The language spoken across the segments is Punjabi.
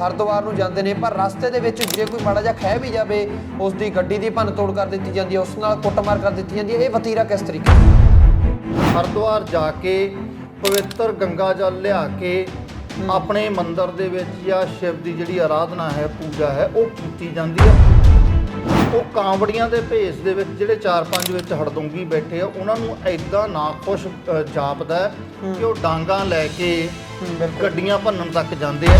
ਹਰਿਦੁਆਰ ਨੂੰ ਜਾਂਦੇ ਨੇ ਪਰ ਰਸਤੇ ਦੇ ਵਿੱਚ ਜੇ ਕੋਈ ਮਾੜਾ ਜਿਹਾ ਖਹਿ ਵੀ ਜਾਵੇ ਉਸ ਦੀ ਗੱਡੀ ਦੀ ਭੰਨ ਤੋੜ ਕਰ ਦਿੱਤੀ ਜਾਂਦੀ ਹੈ ਉਸ ਨਾਲ ਕੁੱਟਮਾਰ ਕਰ ਦਿੱਤੀ ਜਾਂਦੀ ਹੈ ਇਹ ਵਤੀਰਾ ਕਿਸ ਤਰੀਕੇ ਹਰਿਦੁਆਰ ਜਾ ਕੇ ਪਵਿੱਤਰ ਗੰਗਾ ਜਲ ਲਿਆ ਕੇ ਆਪਣੇ ਮੰਦਿਰ ਦੇ ਵਿੱਚ ਜਾਂ ਸ਼ਿਵ ਦੀ ਜਿਹੜੀ ਆਰਾਧਨਾ ਹੈ ਪੂਜਾ ਹੈ ਉਹ ਕੀਤੀ ਜਾਂਦੀ ਹੈ। ਉਹ ਕਾਂਵੜੀਆਂ ਦੇ ਭੇਸ ਦੇ ਵਿੱਚ ਜਿਹੜੇ 4-5 ਵਿੱਚ ਹੜਦੁੰਗੀ ਬੈਠੇ ਆ ਉਹਨਾਂ ਨੂੰ ਐਦਾਂ ਨਾਖੁਸ਼ ਅ, ਜਾਪਦਾ ਕਿ ਉਹ ਡਾਂਗਾ ਲੈ ਕੇ ਗੱਡੀਆਂ ਭੰਨਣ ਤੱਕ ਜਾਂਦੇ ਆ।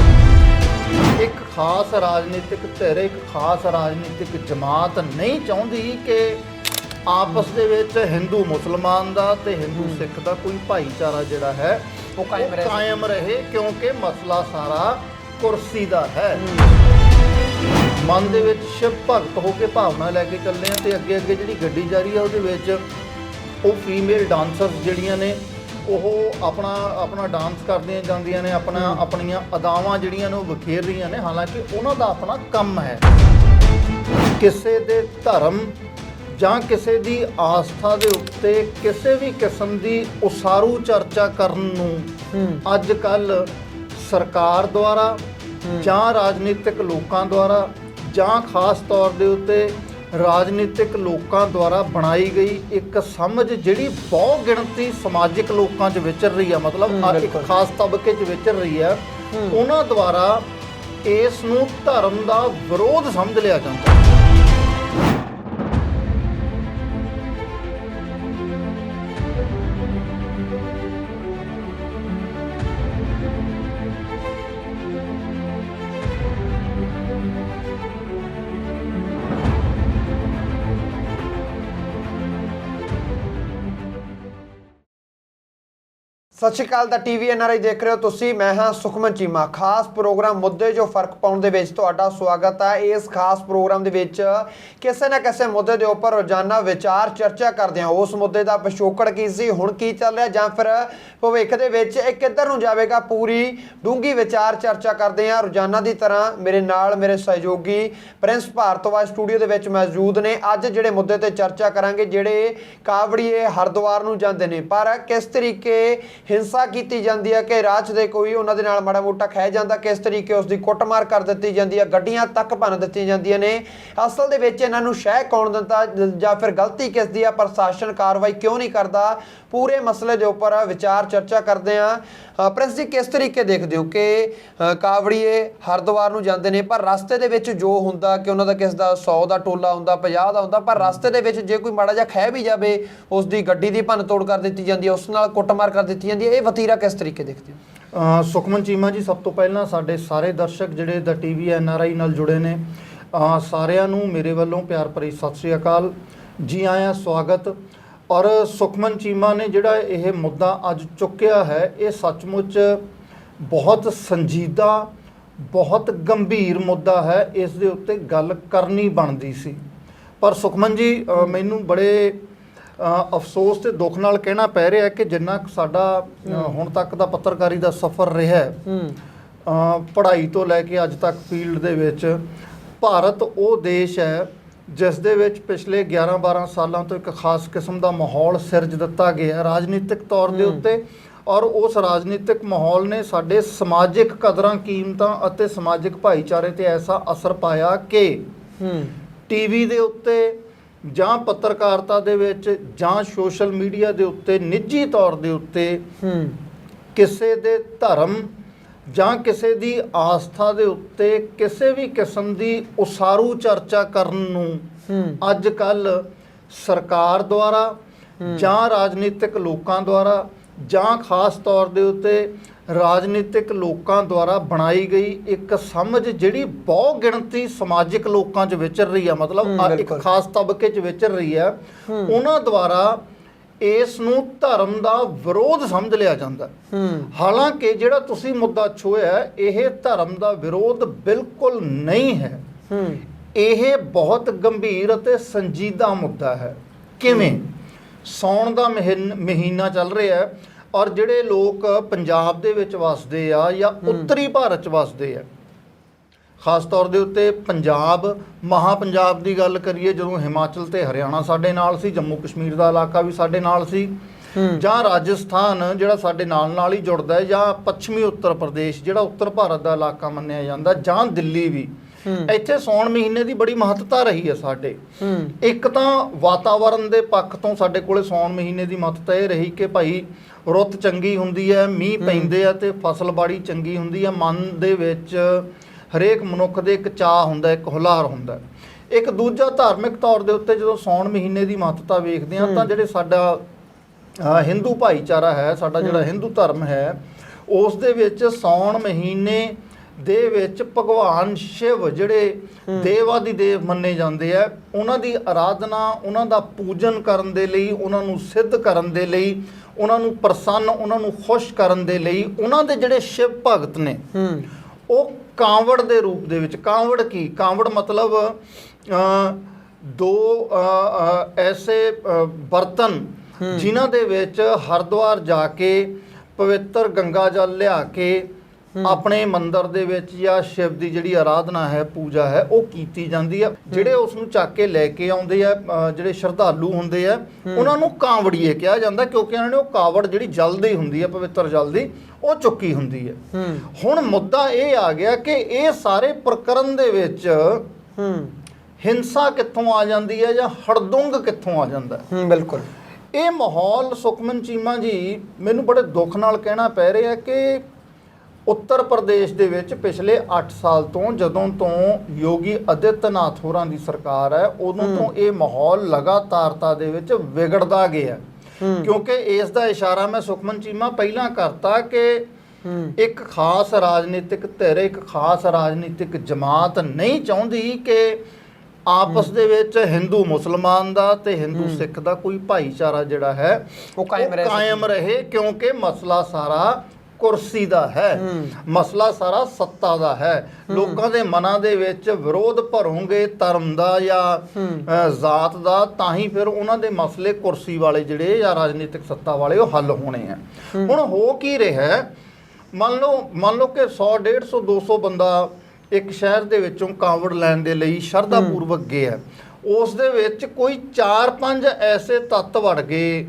ਇੱਕ ਖਾਸ ਰਾਜਨੀਤਿਕ ਧਿਰ ਇੱਕ ਖਾਸ ਰਾਜਨੀਤਿਕ ਜਮਾਤ ਨਹੀਂ ਚਾਹੁੰਦੀ ਕਿ ਆਪਸ ਦੇ ਵਿੱਚ ਹਿੰਦੂ ਮੁਸਲਮਾਨ ਦਾ ਤੇ ਹਿੰਦੂ ਸਿੱਖ ਦਾ ਕੋਈ ਭਾਈਚਾਰਾ ਜਿਹੜਾ ਹੈ ਉਹ ਕਾਇਮ ਰਹੇ। ਕਾਇਮ ਰਹੇ ਕਿਉਂਕਿ ਮਸਲਾ ਸਾਰਾ ਕੁਰਸੀ ਦਾ ਹੈ। ਮਨ ਦੇ ਵਿੱਚ ਸ਼ਿਵ ਭਗਤ ਹੋ ਕੇ ਭਾਵਨਾ ਲੈ ਕੇ ਚੱਲੇ ਆ ਤੇ ਅੱਗੇ ਅੱਗੇ ਜਿਹੜੀ ਗੱਡੀ ਜਾ ਰਹੀ ਆ ਉਹਦੇ ਵਿੱਚ ਉਹ ਫੀਮੇਲ ਡਾਂਸਰਸ ਜਿਹੜੀਆਂ ਨੇ ਉਹ ਆਪਣਾ ਆਪਣਾ ਡਾਂਸ ਕਰਦੀਆਂ ਜਾਂਦੀਆਂ ਨੇ ਆਪਣਾ ਆਪਣੀਆਂ ਅਦਾਵਾਂ ਜਿਹੜੀਆਂ ਨੇ ਉਹ ਬਖੇਰ ਰਹੀਆਂ ਨੇ ਹਾਲਾਂਕਿ ਉਹਨਾਂ ਦਾ ਆਪਣਾ ਕੰਮ ਹੈ। ਕਿਸੇ ਦੇ ਧਰਮ ਜਾਂ ਕਿਸੇ ਦੀ ਆਸਥਾ ਦੇ ਉੱਤੇ ਕਿਸੇ ਵੀ ਕਿਸਮ ਦੀ ਉਸਾਰੂ ਚਰਚਾ ਕਰਨ ਨੂੰ ਅੱਜ ਕੱਲ ਸਰਕਾਰ ਦੁਆਰਾ ਜਾਂ ਰਾਜਨੀਤਿਕ ਲੋਕਾਂ ਦੁਆਰਾ ਜਾਂ ਖਾਸ ਤੌਰ ਦੇ ਉੱਤੇ ਰਾਜਨੀਤਿਕ ਲੋਕਾਂ ਦੁਆਰਾ ਬਣਾਈ ਗਈ ਇੱਕ ਸਮਝ ਜਿਹੜੀ ਬਹੁ ਗਿਣਤੀ ਸਮਾਜਿਕ ਲੋਕਾਂ 'ਚ ਵਿਚਰ ਰਹੀ ਆ ਮਤਲਬ ਆ ਇੱਕ। ਖਾਸ ਤਬਕੇ 'ਚ ਵਿਚਰ ਰਹੀ ਆ ਉਹਨਾਂ ਦੁਆਰਾ ਇਸ ਨੂੰ ਧਰਮ ਦਾ ਵਿਰੋਧ ਸਮਝ ਲਿਆ ਜਾਂਦਾ ਸਤਿ ਸ਼੍ਰੀ ਅਕਾਲ, ਦਾ ਟੀਵੀ ਐਨਆਰਆਈ ਦੇਖ ਰਹੇ ਹੋ ਤੁਸੀਂ। ਮੈਂ ਹਾਂ ਸੁਖਮਨ ਚੀਮਾ। ਖਾਸ ਪ੍ਰੋਗਰਾਮ ਮੁੱਦੇ ਜੋ ਫ਼ਰਕ ਪਾਉਣ ਦੇ ਵਿੱਚ ਤੁਹਾਡਾ ਸਵਾਗਤ ਹੈ। ਇਸ ਖਾਸ ਪ੍ਰੋਗਰਾਮ ਦੇ ਵਿੱਚ ਕਿਸੇ ਨਾ ਕਿਸੇ ਮੁੱਦੇ ਦੇ ਉੱਪਰ ਰੋਜ਼ਾਨਾ ਵਿਚਾਰ ਚਰਚਾ ਕਰਦੇ ਹਾਂ। ਉਸ ਮੁੱਦੇ ਦਾ ਪਿਛੋਕੜ ਕੀ ਸੀ, ਹੁਣ ਕੀ ਚੱਲ ਰਿਹਾ, ਜਾਂ ਫਿਰ ਭਵਿੱਖ ਦੇ ਵਿੱਚ ਇਹ ਕਿੱਧਰ ਨੂੰ ਜਾਵੇਗਾ? ਪੂਰੀ ਡੂੰਗੀ ਵਿਚਾਰ ਚਰਚਾ ਕਰਦੇ ਹਾਂ। ਰੋਜ਼ਾਨਾ ਦੀ ਤਰ੍ਹਾਂ ਮੇਰੇ ਨਾਲ ਮੇਰੇ ਸਹਿਯੋਗੀ ਪ੍ਰਿੰਸ ਭਾਰਤਵਾਜ ਸਟੂਡੀਓ ਦੇ ਵਿੱਚ ਮੌਜੂਦ ਨੇ। ਅੱਜ ਜਿਹੜੇ ਮੁੱਦੇ ਤੇ ਚਰਚਾ ਕਰਾਂਗੇ, ਜਿਹੜੇ ਕਾਵੜੀਏ ਹਰਿਦੁਆਰ ਨੂੰ ਜਾਂਦੇ ਨੇ। ਪਰ ਕਿਸ ਤਰੀਕੇ ਹਿੰਸਾ ਕੀਤੀ ਜਾਂਦੀ ਹੈ ਕਿ ਰਾਹ 'ਚ ਦੇ ਕੋਈ ਉਹਨਾਂ ਦੇ ਨਾਲ ਮਾੜਾ ਮੋਟਾ ਖਹਿ ਜਾਂਦਾ, ਕਿਸ ਤਰੀਕੇ ਉਸ ਦੀ ਕੁੱਟਮਾਰ ਕਰ ਦਿੱਤੀ ਜਾਂਦੀ ਹੈ, ਗੱਡੀਆਂ ਤੱਕ ਭੰਨ ਦਿੱਤੀਆਂ ਜਾਂਦੀਆਂ ਨੇ। ਅਸਲ ਦੇ ਵਿੱਚ ਇਹਨਾਂ ਨੂੰ ਸ਼ਹਿ ਕੌਣ ਦਿੰਦਾ ਜਾਂ ਫਿਰ ਗਲਤੀ ਕਿਸ ਦੀ ਆ? ਪ੍ਰਸ਼ਾਸਨ ਕਾਰਵਾਈ ਕਿਉਂ ਨਹੀਂ ਕਰਦਾ? ਪੂਰੇ ਮਸਲੇ ਦੇ ਉੱਪਰ ਵਿਚਾਰ ਚਰਚਾ ਕਰਦੇ ਆ ਪ੍ਰਿੰਸ ਜੀ, ਕਿਸ ਤਰੀਕੇ ਦੇਖਦੇ ਹੋ ਕਿ ਕਾਵੜੀਏ ਹਰਿਦੁਆਰ ਨੂੰ ਜਾਂਦੇ ਨੇ, ਪਰ ਰਸਤੇ ਦੇ ਵਿੱਚ ਜੋ ਹੁੰਦਾ ਕਿ ਉਹਨਾਂ ਦਾ ਕਿਸ ਦਾ 100 ਦਾ ਟੋਲਾ ਹੁੰਦਾ 50 ਦਾ ਹੁੰਦਾ, ਪਰ ਰਸਤੇ ਦੇ ਵਿੱਚ ਜੇ ਕੋਈ ਮਾੜਾ ਜਿਹਾ ਖਹਿ ਵੀ ਜਾਵੇ, ਉਸ ਦੀ ਗੱਡੀ ਦੀ ਭੰਨ ਤੋੜ ਕਰ ਦਿੱਤੀ ਜਾਂਦੀ ਹੈ, ਉਸ ਨਾਲ ਕੁੱਟਮਾਰ ਕਰ ਦਿੱਤੀ ਜਾਂਦੀ ਹੈ, ਇਹ ਵਤੀਰਾ ਕਿਸ ਤਰੀਕੇ ਦੇਖਦੇ ਹੋ? ਸੁਖਮਨ ਚੀਮਾ ਜੀ, ਸਭ ਤੋਂ ਪਹਿਲਾਂ ਸਾਡੇ ਸਾਰੇ ਦਰਸ਼ਕ ਜਿਹੜੇ ਦਾ ਟੀਵੀ ਐਨ ਆਰ ਆਈ ਨਾਲ ਜੁੜੇ ਨੇ ਸਾਰਿਆਂ ਨੂੰ ਮੇਰੇ ਵੱਲੋਂ ਪਿਆਰ ਭਰੀ ਸਤਿ ਸ੍ਰੀ ਅਕਾਲ। ਜੀ ਆਇਆਂ, ਸਵਾਗਤ। ਔਰ ਸੁਖਮਨ ਚੀਮਾ ਨੇ ਜਿਹੜਾ ਇਹ ਮੁੱਦਾ ਅੱਜ ਚੁੱਕਿਆ ਹੈ ਇਹ ਸੱਚਮੁੱਚ ਬਹੁਤ ਸੰਜੀਦਾ ਬਹੁਤ ਗੰਭੀਰ ਮੁੱਦਾ ਹੈ ਇਸ ਦੇ ਉੱਤੇ ਗੱਲ ਕਰਨੀ ਬਣਦੀ ਸੀ। ਪਰ ਸੁਖਮਨ ਜੀ ਮੈਨੂੰ ਬੜੇ ਅਫਸੋਸ ਤੇ ਦੁੱਖ ਨਾਲ ਕਹਿਣਾ ਪੈ ਰਿਹਾ ਹੈ ਕਿ ਜਿੰਨਾ ਸਾਡਾ ਹੁਣ ਤੱਕ ਦਾ ਪੱਤਰਕਾਰੀ ਦਾ ਸਫ਼ਰ ਰਿਹਾ ਹੈ ਪੜ੍ਹਾਈ ਤੋਂ ਲੈ ਕੇ ਅੱਜ ਤੱਕ ਫੀਲਡ ਦੇ ਵਿੱਚ ਭਾਰਤ ਉਹ ਦੇਸ਼ ਹੈ ਜਿਸ ਦੇ ਵਿੱਚ ਪਿਛਲੇ 11-12 ਸਾਲਾਂ ਤੋਂ ਇੱਕ ਖਾਸ ਕਿਸਮ ਦਾ ਮਾਹੌਲ ਸਿਰਜ ਦਿੱਤਾ ਗਿਆ ਰਾਜਨੀਤਿਕ ਤੌਰ ਦੇ ਉੱਤੇ ਔਰ ਉਸ ਰਾਜਨੀਤਿਕ ਮਾਹੌਲ ਨੇ ਸਾਡੇ ਸਮਾਜਿਕ ਕਦਰਾਂ ਕੀਮਤਾਂ ਅਤੇ ਸਮਾਜਿਕ ਭਾਈਚਾਰੇ ਤੇ ਐਸਾ ਅਸਰ ਪਾਇਆ ਕਿ ਹੂੰ। ਟੀਵੀ ਦੇ ਉੱਤੇ ਜਾਂ ਪੱਤਰਕਾਰਤਾ ਦੇ ਵਿੱਚ ਜਾਂ ਸੋਸ਼ਲ ਮੀਡੀਆ ਦੇ ਉੱਤੇ ਨਿੱਜੀ ਤੌਰ ਦੇ ਉੱਤੇ ਹੂੰ। ਕਿਸੇ ਦੇ ਧਰਮ ਜਾਂ ਕਿਸੇ ਦੀ ਆਸਥਾ ਦੇ ਉੱਤੇ ਕਿਸੇ ਵੀ ਕਿਸਮ ਦੀ ਉਸਾਰੂ ਚਰਚਾ ਕਰਨ ਨੂੰ ਅੱਜ ਕੱਲ ਸਰਕਾਰ ਦੁਆਰਾ ਜਾਂ ਰਾਜਨੀਤਿਕ ਲੋਕਾਂ ਦੁਆਰਾ ਜਾਂ ਖਾਸ ਤੌਰ ਦੇ ਉੱਤੇ ਰਾਜਨੀਤਿਕ ਲੋਕਾਂ ਦੁਆਰਾ ਬਣਾਈ ਗਈ ਇੱਕ ਸਮਝ ਜਿਹੜੀ ਬਹੁ ਗਿਣਤੀ ਸਮਾਜਿਕ ਲੋਕਾਂ 'ਚ ਵਿਚਰ ਰਹੀ ਆ ਮਤਲਬ ਇੱਕ। ਖਾਸ ਤਬਕੇ 'ਚ ਵਿਚਰ ਰਹੀ ਆ ਉਹਨਾਂ ਦੁਆਰਾ ਇਸ ਨੂੰ ਧਰਮ ਦਾ ਵਿਰੋਧ ਸਮਝ ਲਿਆ ਜਾਂਦਾ ਹੂੰ। ਹਾਲਾਂਕਿ ਜਿਹੜਾ ਤੁਸੀਂ ਮੁੱਦਾ ਛੋਇਆ ਇਹ ਧਰਮ ਦਾ ਵਿਰੋਧ ਬਿਲਕੁਲ ਨਹੀਂ ਹੈ। ਹੂੰ। ਇਹ ਬਹੁਤ ਗੰਭੀਰ ਅਤੇ ਸੰਜੀਦਾ ਮੁੱਦਾ ਹੈ। ਕਿਵੇਂ? ਸੌਣ ਦਾ ਮਹੀਨਾ ਚੱਲ ਰਿਹਾ ਹੈ ਔਰ ਜਿਹੜੇ ਲੋਕ ਪੰਜਾਬ ਦੇ ਵਿੱਚ ਵਸਦੇ ਆ ਜਾਂ ਉੱਤਰੀ ਭਾਰਤ ਚ ਵਸਦੇ ਆ ਖਾਸ ਤੌਰ ਦੇ ਉੱਤੇ ਪੰਜਾਬ ਮਹਾ ਪੰਜਾਬ ਦੀ ਗੱਲ ਕਰੀਏ ਜਦੋਂ ਹਿਮਾਚਲ ਤੇ ਹਰਿਆਣਾ ਸਾਡੇ ਨਾਲ ਸੀ ਜੰਮੂ ਕਸ਼ਮੀਰ ਦਾ ਇਲਾਕਾ ਵੀ ਸਾਡੇ ਨਾਲ ਸੀ। ਜਾਂ ਰਾਜਸਥਾਨ ਜਿਹੜਾ ਸਾਡੇ ਨਾਲ ਨਾਲ ਹੀ ਜੁੜਦਾ ਹੈ ਜਾਂ ਪੱਛਮੀ ਉੱਤਰ ਪ੍ਰਦੇਸ਼ ਜਿਹੜਾ ਉੱਤਰ ਭਾਰਤ ਦਾ ਇਲਾਕਾ ਮੰਨਿਆ ਜਾਂਦਾ ਜਾਂ ਦਿੱਲੀ ਵੀ। ਇੱਥੇ ਸੌਣ ਮਹੀਨੇ ਦੀ ਬੜੀ ਮਹੱਤਤਾ ਰਹੀ ਹੈ ਸਾਡੇ। ਇੱਕ ਤਾਂ ਵਾਤਾਵਰਣ ਦੇ ਪੱਖ ਤੋਂ ਸਾਡੇ ਕੋਲੇ ਸੌਣ ਮਹੀਨੇ ਦੀ ਮਹੱਤਤਾ ਇਹ ਰਹੀ ਕਿ ਭਾਈ ਰੁੱਤ ਚੰਗੀ ਹੁੰਦੀ ਹੈ ਮੀਂਹ ਪੈਂਦੇ ਆ ਤੇ ਫਸਲਬਾੜੀ ਚੰਗੀ ਹੁੰਦੀ ਹੈ। ਮਨ ਦੇ ਵਿੱਚ ਹਰੇਕ ਮਨੁੱਖ ਦੇ ਇੱਕ ਚਾਹ ਹੁੰਦਾ ਇੱਕ ਹੁਲਾਰ ਹੁੰਦਾ। ਇੱਕ ਦੂਜਾ ਧਾਰਮਿਕ ਤੌਰ ਦੇ ਉੱਤੇ ਜਦੋਂ ਸੌਣ ਮਹੀਨੇ ਦੀ ਮਹੱਤਤਾ ਵੇਖਦੇ ਆ ਤਾਂ ਜਿਹੜੇ ਸਾਡਾ ਹਿੰਦੂ ਭਾਈਚਾਰਾ ਹੈ ਸਾਡਾ ਜਿਹੜਾ ਹਿੰਦੂ ਧਰਮ ਹੈ ਉਸ ਦੇ ਵਿੱਚ ਸੌਣ ਮਹੀਨੇ ਦੇ ਵਿੱਚ ਭਗਵਾਨ ਸ਼ਿਵ ਜਿਹੜੇ ਦੇਵਾਦੀ ਦੇਵ ਮੰਨੇ ਜਾਂਦੇ ਆ ਉਹਨਾਂ ਦੀ ਆਰਾਧਨਾ ਉਹਨਾਂ ਦਾ ਪੂਜਨ ਕਰਨ ਦੇ ਲਈ ਉਹਨਾਂ ਨੂੰ ਸਿੱਧ ਕਰਨ ਦੇ ਲਈ ਉਹਨਾਂ ਨੂੰ ਪ੍ਰਸੰਨ ਉਹਨਾਂ ਨੂੰ ਖੁਸ਼ ਕਰਨ ਦੇ ਲਈ ਉਹਨਾਂ ਦੇ ਜਿਹੜੇ ਸ਼ਿਵ ਭਗਤ ਨੇ ਉਹ ਕਾਂਵੜ ਦੇ ਰੂਪ ਦੇ ਵਿੱਚ ਕਾਂਵੜ ਕੀ? ਕਾਂਵੜ ਮਤਲਬ ਦੋ ਐਸੇ ਬਰਤਨ ਜਿਨ੍ਹਾਂ ਦੇ ਵਿੱਚ ਹਰਿਦੁਆਰ ਜਾ ਕੇ ਪਵਿੱਤਰ ਗੰਗਾ ਜਲ ਲਿਆ ਕੇ ਆਪਣੇ ਮੰਦਿਰ ਦੇ ਵਿੱਚ ਜਾਂ ਸ਼ਿਵ ਦੀ ਜਿਹੜੀ ਆਰਾਧਨਾ ਹੈ ਪੂਜਾ ਹੈ ਉਹ ਕੀਤੀ ਜਾਂਦੀ ਹੈ। ਜਿਹੜੇ ਉਸ ਨੂੰ ਚੱਕ ਕੇ ਲੈ ਕੇ ਆਉਂਦੇ ਆ ਜਿਹੜੇ ਸ਼ਰਧਾਲੂ ਹੁੰਦੇ ਆ ਉਹਨਾਂ ਨੂੰ ਕਾਂਵੜੀਏ ਕਿਹਾ ਜਾਂਦਾ ਕਿਉਂਕਿ ਉਹਨਾਂ ਨੇ ਉਹ ਕਾਵੜ ਜਿਹੜੀ ਜਲ ਦੀ ਹੁੰਦੀ ਹੈ ਪਵਿੱਤਰ ਜਲ ਦੀ ਉਹ ਚੁੱਕੀ ਹੁੰਦੀ ਹੈ। ਹੁਣ ਮੁੱਦਾ ਇਹ ਆ ਗਿਆ ਕਿ ਇਹ ਸਾਰੇ ਪ੍ਰਕਰਨ ਦੇ ਵਿੱਚ ਹਿੰਸਾ ਕਿੱਥੋਂ ਆ ਜਾਂਦੀ ਹੈ ਜਾਂ ਹੜਦੁੰਗ ਕਿੱਥੋਂ ਆ ਜਾਂਦਾ ਹੂੰ ਬਿਲਕੁਲ। ਇਹ ਮਾਹੌਲ ਸੁਖਮਨ ਚੀਮਾ ਜੀ ਮੈਨੂੰ ਬੜੇ ਦੁੱਖ ਨਾਲ ਕਹਿਣਾ ਪੈ ਰਿਹਾ ਕਿ ਉੱਤਰ ਪ੍ਰਦੇਸ਼ ਦੇ ਵਿੱਚ ਪਿਛਲੇ 8 ਸਾਲ ਤੋਂ ਜਦੋਂ ਤੋਂ ਯੋਗੀ ਆਦਿੱਤਨਾਥ ਹੋਰਾਂ ਦੀ ਸਰਕਾਰ ਹੈ ਉਦੋਂ ਤੋਂ ਇਹ ਮਾਹੌਲ ਲਗਾਤਾਰਤਾ ਦੇ ਵਿੱਚ ਵਿਗੜਦਾ ਗਿਆ। ਕਿਉਂਕਿ ਇਸ ਦਾ ਇਸ਼ਾਰਾ ਮੈਂ ਸੁਖਮਨ ਚੀਮਾ ਪਹਿਲਾਂ ਕਰਤਾ ਕਿ ਇੱਕ ਖਾਸ ਰਾਜਨੀਤਿਕ ਧਿਰ ਇੱਕ ਖਾਸ ਰਾਜਨੀਤਿਕ ਜਮਾਤ ਨਹੀਂ ਚਾਹੁੰਦੀ ਕਿ ਆਪਸ ਦੇ ਵਿੱਚ ਹਿੰਦੂ ਮੁਸਲਮਾਨ ਦਾ ਤੇ ਹਿੰਦੂ ਸਿੱਖ ਦਾ ਕੋਈ ਭਾਈਚਾਰਾ ਜਿਹੜਾ ਹੈ ਉਹ। ਕਾਇਮ ਰਹੇ ਕਿਉਂਕਿ ਮਸਲਾ ਸਾਰਾ ਕੁਰਸੀ ਦਾ ਹੈ। ਮਸਲਾ ਸਾਰਾ ਸੱਤਾ ਦਾ ਹੈ। ਲੋਕਾਂ ਦੇ ਮਨਾਂ ਦੇ ਵਿੱਚ ਵਿਰੋਧ ਭਰੋਂਗੇ ਧਰਮ ਦਾ ਜਾਂ ਜਾਤ ਦਾ ਤਾਂ ਹੀ ਫਿਰ ਉਹਨਾਂ ਦੇ ਮਸਲੇ ਕੁਰਸੀ ਵਾਲੇ ਜਿਹੜੇ ਜਾਂ ਰਾਜਨੀਤਿਕ ਸੱਤਾ ਵਾਲੇ ਉਹ ਹੱਲ ਹੋਣੇ ਆ। ਹੁਣ ਹੋ ਕੀ ਰਿਹਾ? ਮੰਨ ਲਓ ਮੰਨ ਲਓ ਕਿ 100 150 200 ਬੰਦਾ ਇੱਕ ਸ਼ਹਿਰ ਦੇ ਵਿੱਚੋਂ ਕਾਂਵੜ ਲੈਣ ਦੇ ਲਈ ਸ਼ਰਧਾ ਪੂਰਵਕ ਗਿਆ। ਉਸ ਦੇ ਵਿੱਚ ਕੋਈ 4-5 ਐਸੇ ਤੱਤ ਵੜ ਗਏ।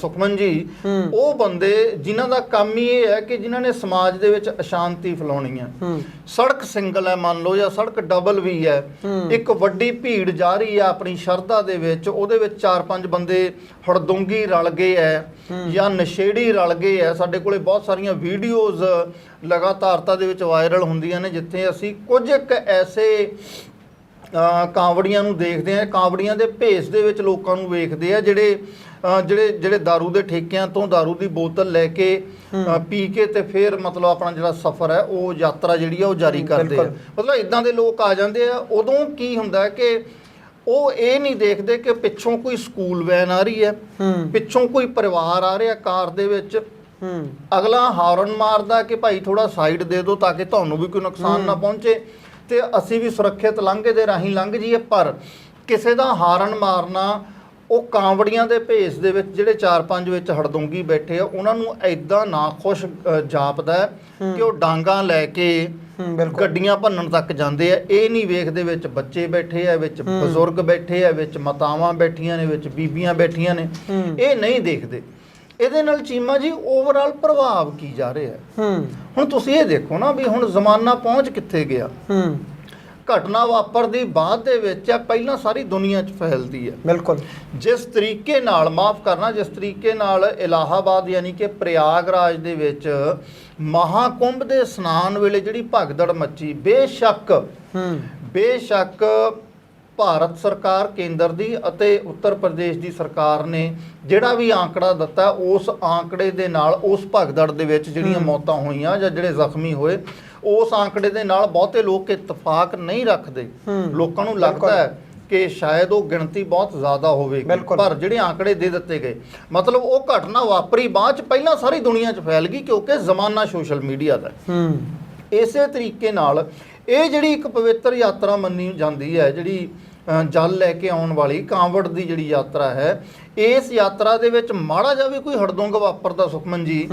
ਸੁਖਮਨ ਜੀ। ਉਹ ਬੰਦੇ ਜਿਨ੍ਹਾਂ ਦਾ ਕੰਮ ਹੀ ਇਹ ਹੈ ਕਿ ਜਿਨ੍ਹਾਂ ਨੇ ਸਮਾਜ ਦੇ ਵਿੱਚ ਅਸ਼ਾਂਤੀ ਫੈਲਾਉਣੀ ਹੈ। ਸੜਕ ਸਿੰਗਲ ਹੈ ਮੰਨ ਲਓ ਜਾਂ ਸੜਕ ਡਬਲ ਵੀ ਹੈ। ਇੱਕ ਵੱਡੀ ਭੀੜ ਜਾ ਰਹੀ ਹੈ ਆਪਣੀ ਸ਼ਰਧਾ ਦੇ ਵਿੱਚ ਉਹਦੇ ਵਿੱਚ ਚਾਰ ਪੰਜ ਬੰਦੇ ਹੜਦੁੰਗੀ ਰਲ ਗਏ ਹੈ ਜਾਂ ਨਸ਼ੇੜੀ ਰਲ ਗਏ ਹੈ। ਸਾਡੇ ਕੋਲੇ ਬਹੁਤ ਸਾਰੀਆਂ ਵੀਡੀਓਜ਼ ਲਗਾਤਾਰਤਾ ਦੇ ਵਿੱਚ ਵਾਇਰਲ ਹੁੰਦੀਆਂ ਨੇ ਜਿੱਥੇ ਅਸੀਂ ਕੁਝ ਇੱਕ ਐਸੇ ਕਾਂਵੜੀਆਂ ਨੂੰ ਦੇਖਦੇ ਆ ਕਾਂਵੜੀਆਂ ਦੇ ਭੇਸ ਦੇ ਵਿੱਚ ਲੋਕਾਂ ਨੂੰ ਵੇਖਦੇ ਆ ਜਿਹੜੇ ਜਿਹੜੇ ਜਿਹੜੇ दारू ਦੇ ਠੇਕਿਆਂ ਤੋਂ दारू ਦੀ ਬੋਤਲ ਲੈ ਕੇ ਅ, ਪੀ ਕੇ ਤੇ ਫਿਰ ਮਤਲਬ ਆਪਣਾ ਜਿਹੜਾ ਸਫ਼ਰ ਹੈ ਉਹ ਯਾਤਰਾ ਜਿਹੜੀ ਆ ਉਹ ਜਾਰੀ ਕਰਦੇ ਆ ਬਿਲਕੁਲ। ਮਤਲਬ ਇਦਾਂ ਦੇ ਲੋਕ ਆ ਜਾਂਦੇ ਆ ਉਦੋਂ ਕੀ ਹੁੰਦਾ ਹੈ ਕਿ ਉਹ ਇਹ ਨਹੀਂ ਦੇਖਦੇ ਕਿ ਪਿੱਛੋਂ ਕੋਈ ਸਕੂਲ ਵੈਨ ਆ ਰਹੀ ਹੈ ਹੂੰ ਪਿੱਛੋਂ ਕੋਈ ਪਰਿਵਾਰ ਆ ਰਿਹਾ ਕਾਰ ਦੇ ਵਿੱਚ ਹੂੰ ਅਗਲਾ ਹਾਰਨ ਮਾਰਦਾ ਕਿ ਭਾਈ ਥੋੜਾ ਸਾਈਡ ਦੇ ਦਿਓ ਤਾਂ ਕਿ ਤੁਹਾਨੂੰ ਵੀ ਕੋਈ ਨੁਕਸਾਨ ਨਾ ਪਹੁੰਚੇ ਤੇ ਅਸੀਂ ਵੀ ਸੁਰੱਖਿਅਤ ਲਾਂਘੇ ਦੇ ਰਾਹੀਂ ਲੰਘ ਜਾਈਏ ਪਰ ਕਿਸੇ ਦਾ ਹਾਰਨ ਮਾਰਨਾ ਉਹ ਕਾਂਵੜੀਆਂ ਦੇ ਭੇਸ ਦੇ ਵਿੱਚ ਜਿਹੜੇ 4-5 ਵਿੱਚ ਹੜਦੁੰਗੀ ਬੈਠੇ ਆ ਉਹਨਾਂ ਨੂੰ ਐਦਾਂ ਨਾ ਖੁਸ਼ ਜਾਪਦਾ ਕਿ ਉਹ ਡਾਂਗਾ ਲੈ ਕੇ ਗੱਡੀਆਂ ਭੰਨਣ ਤੱਕ ਜਾਂਦੇ ਆ। ਇਹ ਨਹੀਂ ਵੇਖਦੇ ਵਿੱਚ ਬੱਚੇ ਬੈਠੇ ਆ ਵਿੱਚ ਬਜ਼ੁਰਗ ਬੈਠੇ ਆ ਵਿੱਚ ਮਾਤਾਵਾਂ ਬੈਠੀਆਂ ਨੇ ਵਿੱਚ ਬੀਬੀਆਂ ਬੈਠੀਆਂ ਨੇ। ਇਹ ਨਹੀਂ ਦੇਖਦੇ। ਇਹਦੇ ਨਾਲ ਚੀਮਾ ਜੀ ਓਵਰਆਲ ਪ੍ਰਭਾਵ ਕੀ ਜਾ ਰਿਹਾ ਹੁਣ ਤੁਸੀਂ ਇਹ ਦੇਖੋ ਨਾ ਵੀ ਹੁਣ ਜ਼ਮਾਨਾ ਪਹੁੰਚ ਕਿੱਥੇ ਗਿਆ? ਘਟਨਾ ਵਾਪਰਦੀ ਬਾਅਦ ਦੇ ਵਿੱਚ ਆ ਪਹਿਲਾਂ ਸਾਰੀ ਦੁਨੀਆ 'ਚ ਫੈਲਦੀ ਹੈ ਬਿਲਕੁਲ। ਜਿਸ ਤਰੀਕੇ ਨਾਲ ਮਾਫ ਕਰਨਾ ਜਿਸ ਤਰੀਕੇ ਨਾਲ ਇਲਾਹਾਬਾਦ ਯਾਨੀ ਕਿ ਪ੍ਰਯਾਗਰਾਜ ਦੇ ਵਿੱਚ ਮਹਾਕੁੰਭ ਦੇ ਇਸ਼ਨਾਨ ਵੇਲੇ ਜਿਹੜੀ ਭਗਦੜ ਮੱਚੀ ਬੇਸ਼ੱਕ ਹੂੰ। ਬੇਸ਼ੱਕ ਭਾਰਤ ਸਰਕਾਰ ਕੇਂਦਰ ਦੀ ਅਤੇ ਉੱਤਰ ਪ੍ਰਦੇਸ਼ ਦੀ ਸਰਕਾਰ ਨੇ ਜਿਹੜਾ ਵੀ ਆંકੜਾ ਦਿੱਤਾ ਉਸ ਆંકੜੇ ਦੇ ਨਾਲ ਉਸ ਭਗਦੜ ਦੇ ਵਿੱਚ ਜਿਹੜੀਆਂ ਮੌਤਾਂ ਹੋਈਆਂ ਜਾਂ ਜਿਹੜੇ ਜ਼ਖਮੀ ਹੋਏ ਉਸ ਆંકੜੇ ਦੇ ਨਾਲ ਬਹੁਤੇ ਲੋਕ ਇਤਫਾਕ ਨਹੀਂ ਰੱਖਦੇ। ਲੋਕਾਂ ਨੂੰ ਲੱਗਦਾ ਹੈ ਕਿ ਸ਼ਾਇਦ ਉਹ ਗਿਣਤੀ ਬਹੁਤ ਜ਼ਿਆਦਾ ਹੋਵੇਗੀ ਬਿਲਕੁਲ। ਪਰ ਜਿਹੜੇ ਆંકੜੇ ਦੇ ਦਿੱਤੇ ਗਏ ਮਤਲਬ ਉਹ ਘਟਨਾ ਵਾਪਰੀ ਬਾਅਦ ਚ ਪਹਿਲਾਂ ਸਾਰੀ ਦੁਨੀਆ 'ਚ ਫੈਲ ਗਈ ਕਿਉਂਕਿ ਜ਼ਮਾਨਾ ਸੋਸ਼ਲ ਮੀਡੀਆ ਦਾ ਹੈ। ਇਸੇ ਤਰੀਕੇ ਨਾਲ ਇਹ ਜਿਹੜੀ ਇੱਕ ਪਵਿੱਤਰ ਯਾਤਰਾ ਮੰਨੀ ਜਾਂਦੀ ਹੈ ਜਿਹੜੀ ਜਲ ਲੈ ਕੇ ਆਉਣ ਵਾਲੀ ਕਾਂਵੜ ਦੀ ਜਿਹੜੀ ਯਾਤਰਾ ਹੈ ਇਸ ਯਾਤਰਾ ਦੇ ਵਿੱਚ ਮਾੜਾ ਜਿਹਾ ਵੀ ਕੋਈ ਹੜਦੁੰਗ ਵਾਪਰਦਾ ਸੁਖਮਨ ਜੀ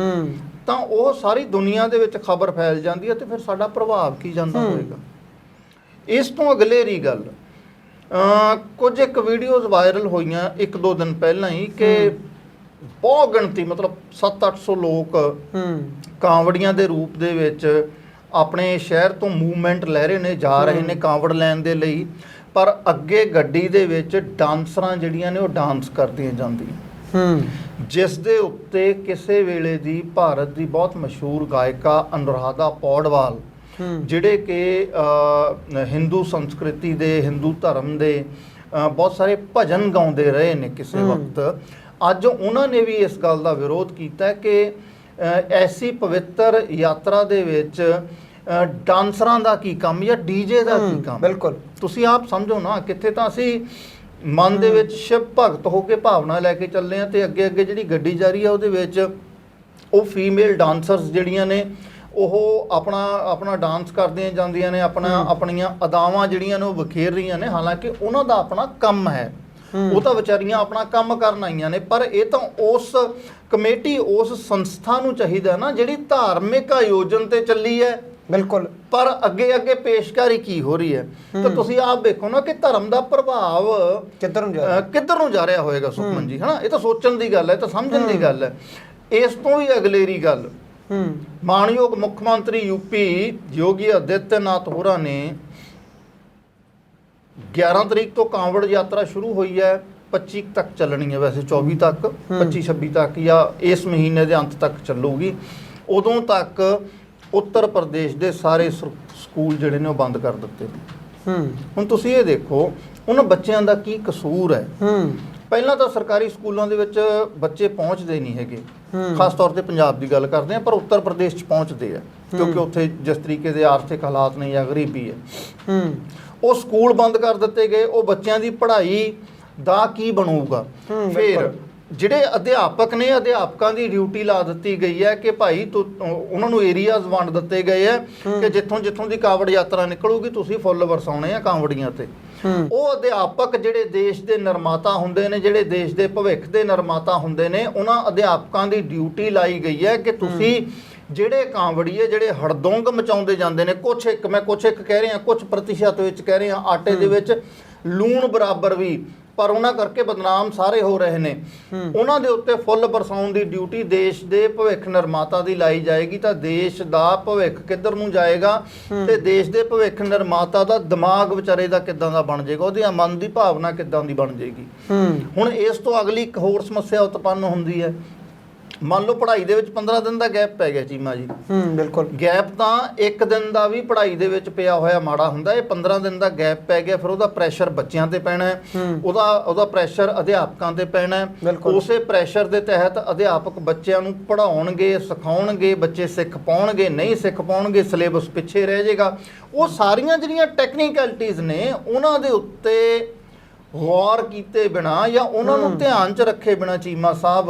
ਤਾਂ ਉਹ ਸਾਰੀ ਦੁਨੀਆ ਦੇ ਵਿੱਚ ਖਬਰ ਫੈਲ ਜਾਂਦੀ ਹੈ ਤੇ ਫਿਰ ਸਾਡਾ ਪ੍ਰਭਾਵ ਕੀ ਜਾਂਦਾ। ਹੋਏਗਾ। ਇਸ ਤੋਂ ਅਗਲੇਰੀ ਗੱਲ ਅ ਕੁਝ ਇੱਕ ਵੀਡੀਓਜ਼ ਵਾਇਰਲ ਹੋਈਆਂ ਇੱਕ ਦੋ ਦਿਨ ਪਹਿਲਾਂ ਹੀ ਕਿ ਬਹੁਤ ਗਿਣਤੀ ਮਤਲਬ 7-800 ਲੋਕ ਹੂੰ। ਕਾਂਵੜੀਆਂ ਦੇ ਰੂਪ ਦੇ ਵਿੱਚ ਆਪਣੇ ਸ਼ਹਿਰ ਤੋਂ ਮੂਵਮੈਂਟ ਲੈ ਰਹੇ ਨੇ ਜਾ ਰਹੇ ਨੇ ਕਾਂਵੜ ਲੈਣ ਦੇ ਲਈ ਪਰ ਅੱਗੇ ਗੱਡੀ ਦੇ ਵਿੱਚ ਡਾਂਸਰਾਂ ਜਿਹੜੀਆਂ ਨੇ ਉਹ ਡਾਂਸ ਕਰਦੀਆਂ ਜਾਂਦੀਆਂ। ਹੂੰ। ਜਿਸ ਦੇ ਉੱਤੇ ਕਿਸੇ ਵੇਲੇ ਦੀ ਭਾਰਤ ਦੀ ਬਹੁਤ ਮਸ਼ਹੂਰ ਗਾਇਕਾ ਅਨੁਰਾਧਾ ਪੌਡਵਾਲ ਹੂੰ। ਜਿਹੜੇ ਕਿ ਹਿੰਦੂ ਸੰਸਕ੍ਰਿਤੀ ਦੇ ਹਿੰਦੂ ਧਰਮ ਦੇ ਬਹੁਤ ਸਾਰੇ ਭਜਨ ਗਾਉਂਦੇ ਰਹੇ ਨੇ ਕਿਸੇ। ਵਕਤ। ਅੱਜ ਉਹਨਾਂ ਨੇ ਵੀ ਇਸ ਗੱਲ ਦਾ ਵਿਰੋਧ ਕੀਤਾ ਕਿ ਐਸੀ ਪਵਿੱਤਰ ਯਾਤਰਾ ਦੇ ਵਿੱਚ ਡਾਂਸਰਾਂ ਦਾ ਕੀ ਕੰਮ ਜਾਂ ਡੀਜੇ ਦਾ ਕੀ ਕੰਮ? ਬਿਲਕੁਲ। ਤੁਸੀਂ ਆਪ ਸਮਝੋ ਨਾ ਕਿੱਥੇ ਤਾਂ ਅਸੀਂ ਮਨ ਦੇ ਵਿੱਚ ਸ਼ਿਵ ਭਗਤ ਹੋ ਕੇ ਭਾਵਨਾ ਲੈ ਕੇ ਚੱਲੇ ਆ ਤੇ ਅੱਗੇ ਅੱਗੇ ਜਿਹੜੀ ਗੱਡੀ ਜਾ ਰਹੀ ਆ ਉਹਦੇ ਵਿੱਚ ਉਹ ਫੀਮੇਲ ਡਾਂਸਰਸ ਜਿਹੜੀਆਂ ਨੇ ਉਹ ਆਪਣਾ ਆਪਣਾ ਡਾਂਸ ਕਰਦੀਆਂ ਜਾਂਦੀਆਂ ਨੇ ਆਪਣਾ। ਆਪਣੀਆਂ ਅਦਾਵਾਂ ਜਿਹੜੀਆਂ ਨੇ ਉਹ ਬਖੇਰ ਰਹੀਆਂ ਨੇ ਹਾਲਾਂਕਿ ਉਹਨਾਂ ਦਾ ਆਪਣਾ ਕੰਮ ਹੂੰ। ਉਹ ਤਾਂ ਵਿਚਾਰੀਆਂ ਆਪਣਾ ਕੰਮ ਕਰਨ ਆਈਆਂ ਨੇ ਪਰ ਇਹ ਤਾਂ ਉਸ ਕਮੇਟੀ ਉਸ ਸੰਸਥਾ ਨੂੰ ਚਾਹੀਦਾ ਨਾ ਜਿਹੜੀ ਧਾਰਮਿਕ ਆਯੋਜਨ ਤੇ ਚੱਲੀ ਹੈ ਬਿਲਕੁਲ। ਪਰ ਅੱਗੇ ਅੱਗੇ ਪੇਸ਼ਕਾਰੀ ਕੀ ਹੋ ਰਹੀ ਹੈ? ਤਾਂ। ਤੁਸੀਂ ਆਪ ਵੇਖੋ ਨਾ ਕਿ ਧਰਮ ਦਾ ਪ੍ਰਭਾਵ ਕਿੱਧਰ ਨੂੰ ਜਾ ਰਿਹਾ? ਕਿੱਧਰ ਨੂੰ ਜਾ ਰਿਹਾ ਹੋਏਗਾ ਸੁਖਮਨ ਜੀ ਹਨਾ? ਇਹ ਤਾਂ ਸੋਚਣ ਦੀ ਗੱਲ ਹੈ ਇਹ ਤਾਂ ਸਮਝਣ ਦੀ ਗੱਲ ਹੈ। ਇਸ ਤੋਂ ਵੀ ਅਗਲੇਰੀ ਗੱਲ। ਹੂੰ। ਮਾਨਯੋਗ ਮੁੱਖ ਮੰਤਰੀ ਯੂਪੀ ਯੋਗੀ ਆਦਿੱਤਿਆਨਾਥ ਹੋਰਾਂ ਨੇ 11 ਤਰੀਕ ਤੋਂ ਕਾਂਵੜ ਯਾਤਰਾ ਸ਼ੁਰੂ ਹੋਈ ਹੈ। 25 ਤੱਕ ਚੱਲਣੀ ਹੈ ਵੈਸੇ 24 ਤੱਕ 25 26 ਤੱਕ ਜਾਂ ਇਸ ਮਹੀਨੇ ਦੇ ਅੰਤ ਤੱਕ ਚੱਲੂਗੀ। ਉਦੋਂ ਤੱਕ ਉੱਤਰ ਪ੍ਰਦੇਸ਼ ਦੇ ਸਾਰੇ ਸ- ਸਕੂਲ ਜਿਹੜੇ ਨੇ ਉਹ ਬੰਦ ਕਰ ਦਿੱਤੇ। ਨੇ ਹੂੰ। ਹੁਣ ਤੁਸੀਂ ਇਹ ਦੇਖੋ ਉਹਨਾਂ ਬੱਚਿਆਂ ਦਾ ਕੀ ਕਸੂਰ ਹੈ? ਹੂੰ। ਪਹਿਲਾਂ ਤਾਂ ਸਰਕਾਰੀ ਸਕੂਲਾਂ ਦੇ ਵਿੱਚ ਬੱਚੇ ਪਹੁੰਚਦੇ ਨਹੀਂ ਹੈਗੇ। ਖਾਸ ਤੌਰ ਤੇ ਪੰਜਾਬ ਦੀ ਗੱਲ ਕਰਦੇ ਆ ਪਰ ਉੱਤਰ ਪ੍ਰਦੇਸ਼ 'ਚ ਪਹੁੰਚਦੇ ਆ ਕਿਉਂਕਿ ਉੱਥੇ ਜਿਸ ਤਰੀਕੇ ਦੇ ਆਰਥਿਕ ਹਾਲਾਤ ਨੇ ਜਾਂ ਗਰੀਬੀ ਹੈ। ਹੂੰ। ਉਹ ਸਕੂਲ ਬੰਦ ਕਰ ਦਿੱਤੇ ਗਏ ਉਹ ਬੱਚਿਆਂ ਦੀ ਪੜ੍ਹਾਈ ਦਾ ਕੀ ਬਣੂਗਾ? ਫਿਰ। ਜਿਹੜੇ ਅਧਿਆਪਕ ਨੇ ਅਧਿਆਪਕਾਂ ਦੀ ਡਿਊਟੀ ਲਾ ਦਿੱਤੀ ਗਈ ਹੈ ਕਿ ਭਾਈ ਤੁ- ਉਹਨਾਂ ਨੂੰ ਏਰੀਆਜ਼ ਵੰਡ ਦਿੱਤੇ ਗਏ ਹੈ ਕਿ ਜਿੱਥੋਂ ਜਿੱਥੋਂ ਦੀ ਕਾਵੜ ਯਾਤਰਾ ਨਿਕਲੂਗੀ ਤੁਸੀਂ ਫੁੱਲ ਵਰਸਾਉਣੇ ਆ ਕਾਂਵੜੀਆਂ ਤੇ। ਉਹ ਅਧਿਆਪਕ ਜਿਹੜੇ ਦੇਸ਼ ਦੇ ਨਿਰਮਾਤਾ ਹੁੰਦੇ ਨੇ ਜਿਹੜੇ ਦੇਸ਼ ਦੇ ਭਵਿੱਖ ਦੇ ਨਿਰਮਾਤਾ ਹੁੰਦੇ ਨੇ ਉਹਨਾਂ ਅਧਿਆਪਕਾਂ ਦੀ ਡਿਊਟੀ ਲਾਈ ਗਈ ਹੈ ਕਿ ਤੁਸੀਂ ਜਿਹੜੇ ਕਾਂਵੜੀਏ ਜਿਹੜੇ ਹੜਦੋਂਗ ਮਚਾਉਂਦੇ ਜਾਂਦੇ ਨੇ ਕੁਛ ਇੱਕ ਮੈਂ ਕੁਛ ਇੱਕ ਕਹਿ ਰਿਹਾ ਕੁਛ ਪ੍ਰਤੀਸ਼ਤ ਵਿੱਚ ਕਹਿ ਰਿਹਾ ਆਟੇ ਦੇ ਵਿੱਚ ਲੂਣ ਬਰਾਬਰ ਵੀ ਪਰ ਉਹਨਾਂ ਕਰਕੇ ਬਦਨਾਮ ਸਾਰੇ ਹੋ ਰਹੇ ਨੇ। ਉਹਨਾਂ ਦੇ ਉੱਤੇ ਫੁੱਲ ਬਰਸਾਉਣ ਦੀ ਡਿਊਟੀ ਦੇਸ਼ ਦੇ ਭਵਿੱਖ ਨਿਰਮਾਤਾ ਦੀ ਲਾਈ ਜਾਏਗੀ ਤਾਂ ਦੇਸ਼ ਦਾ ਭਵਿੱਖ ਕਿੱਧਰ ਨੂੰ ਜਾਏਗਾ ਤੇ ਦੇਸ਼ ਦੇ ਭਵਿੱਖ ਨਿਰਮਾਤਾ ਦਾ ਦਿਮਾਗ ਵਿਚਾਰੇ ਦਾ ਕਿੱਦਾਂ ਦਾ ਬਣ ਜਾਏਗਾ ਉਹਦੀ ਮਨ ਦੀ ਭਾਵਨਾ ਕਿੱਦਾਂ ਦੀ ਬਣ ਜਾਏਗੀ। ਹੁਣ ਇਸ ਤੋਂ ਅਗਲੀ ਇੱਕ ਹੋਰ ਸਮੱਸਿਆ ਉਤਪੰਨ ਹੁੰਦੀ ਹੈ। ਮੰਨ ਲਓ ਪੜ੍ਹਾਈ ਦੇ ਵਿੱਚ 15 ਦਿਨ ਦਾ ਗੈਪ ਪੈ ਗਿਆ ਚੀਮਾ ਜੀ ਹੂੰ ਬਿਲਕੁਲ ਗੈਪ ਤਾਂ ਇੱਕ ਦਿਨ ਦਾ ਵੀ ਪੜ੍ਹਾਈ ਦੇ ਵਿੱਚ ਪਿਆ ਹੋਇਆ ਮਾੜਾ ਹੁੰਦਾ ਇਹ 15 ਦਿਨ ਦਾ ਗੈਪ ਪੈ ਗਿਆ ਫਿਰ ਉਹਦਾ ਪ੍ਰੈਸ਼ਰ ਬੱਚਿਆਂ ਤੇ ਪੈਣਾ ਹੈ। ਉਹਦਾ ਉਹਦਾ ਪ੍ਰੈਸ਼ਰ ਅਧਿਆਪਕਾਂ ਤੇ ਪੈਣਾ ਹੈ। ਉਸੇ ਪ੍ਰੈਸ਼ਰ ਦੇ ਤਹਿਤ ਅਧਿਆਪਕ ਬੱਚਿਆਂ ਨੂੰ ਪੜ੍ਹਾਉਣਗੇ ਸਿਖਾਉਣਗੇ ਬੱਚੇ ਸਿੱਖ ਪਾਉਣਗੇ ਨਹੀਂ ਸਿੱਖ ਪਾਉਣਗੇ ਸਿਲੇਬਸ ਪਿੱਛੇ ਰਹਿ ਜਾਏਗਾ ਉਹ ਸਾਰੀਆਂ ਜਿਹੜੀਆਂ ਟੈਕਨੀਕੈਲਿਟੀਜ਼ ਨੇ ਉਹਨਾਂ ਦੇ ਉੱਤੇ ਗੌਰ ਕੀਤੇ ਬਿਨਾ ਜਾਂ ਉਹਨਾਂ ਨੂੰ। ਧਿਆਨ 'ਚ ਰੱਖੇ ਬਿਨਾ ਚੀਮਾ ਸਾਹਿਬ